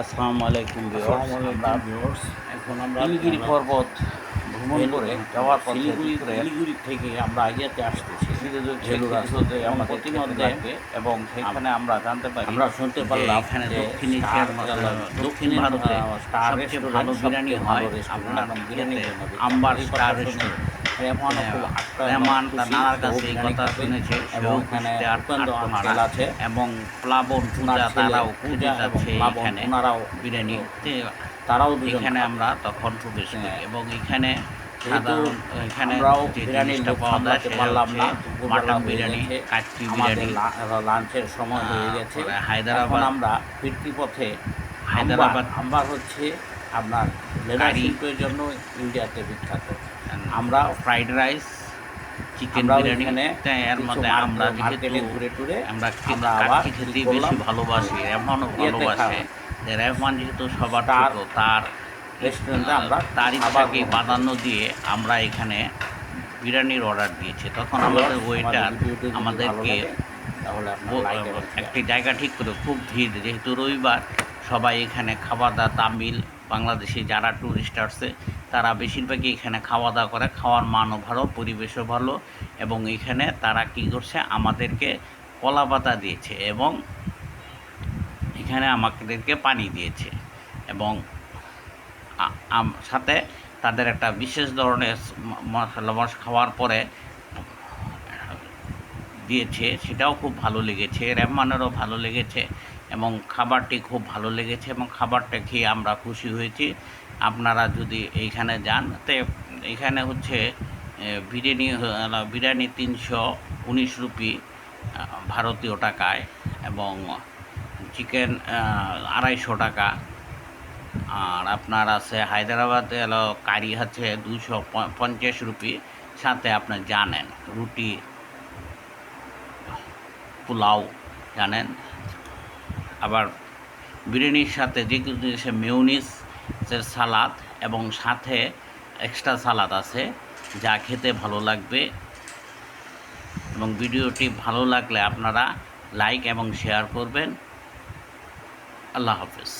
আসসালামু আলাইকুম ভিউয়ার্স এখন আমরা আমরা শিলিগুড়ি পর্বত ভ্রমণ করে যাওয়ার পথে শিলিগুড়ি থেকে আমরা আইয়াতে আসতেছি। প্রতিমধ্যে ইতিমধ্যে এবং সেখানে আমরা জানতে পারি আমরা শুনতে পারলাম এখানে দক্ষিণ এশিয়ার দক্ষিণ ভারতে স্টার ভালো বিরিয়ানি হয় আপনার biryani Amber star restaurant. Rehman হ্যাঁ, তার নানার কাছে এই কথা শুনেছে এবং এবং প্লাবন পূজা তারাও পূজা যাচ্ছে এখানে বিরিয়ানি তারাও এখানে আমরা তখন প্রবেশ করি হ্যাঁ। এবং এখানে সাধারণ এখানে যে জিনিসটা পাওয়া যায় সেটা হচ্ছে মাটন বিরিয়ানি গেছে। কাচ্চি বিরিয়ানি লাঞ্চের সময় হয়ে গেছে হায়দ্রাবাদ আমরা ফিরতি পথে হায়দ্রাবাদ আম্বার হচ্ছে আপনার লেদার। শিল্পের জন্য ইন্ডিয়াতে বিখ্যাত। আমরা আমরা ফ্রাইড রাইস চিকেন বিরিয়ানি এর মধ্যে আমরা যেহেতু ঘুরে টুরে আমরা আমরা আবার খেতে বেশি ভালোবাসি রেহমানও ভালোবাসে। রেহমান যেহেতু সবার তার তার রেস্টুরেন্টে আমরা তার ইচ্ছাকে প্রাধান্য দিয়ে আমরা এখানে বিরিয়ানির অর্ডার দিয়েছি। তখন আমাদের ওয়েটার আমাদেরকে। একটি জায়গা ঠিক করে খুব ভিড়। যেহেতু রবিবার সবাই এখানে খাওয়া দাওয়া তামিল বাংলাদেশি যারা ট্যুরিস্ট আসছে, তারা বেশিরভাগই এখানে খাওয়া দাওয়া করে, খাওয়ার মানও ভালো, পরিবেশও ভালো এবং এখানে তারা কী করছে, আমাদেরকে কলা পাতা দিয়েছে এবং এখানে আমাদেরকে পানি দিয়েছে এবং সাথে তাদের একটা বিশেষ ধরনের মশলা মশ খাওয়ার পরে দিয়েছে, সেটাও খুব ভালো লেগেছে, রেহমানেরও ভালো লেগেছে। এবং খাবারটি খুব ভালো লেগেছে এবং খাবারটা খেয়ে আমরা খুশি হয়েছি। আপনারা যদি এইখানে যান, তে এখানে হচ্ছে বিরিয়ানি বিরিয়ানি তিনশো উনিশ রুপি ভারতীয় টাকায় এবং চিকেন আড়াইশো টাকা। আর আপনার আছে হায়দ্রাবাদে হলো কারি আছে দুশো পঞ্চাশ রুপি। সাথে আপনি জানেন, রুটি, পোলাও জানেন। আবার বিরিয়ানির সাথে যে কিছু জিনিসে মেউনিসের সালাদ এবং সাথে এক্সট্রা সালাদ আছে, যা খেতে ভালো লাগবে। এবং ভিডিওটি ভালো লাগলে আপনারা লাইক এবং শেয়ার করবেন। আল্লাহ হাফেজ।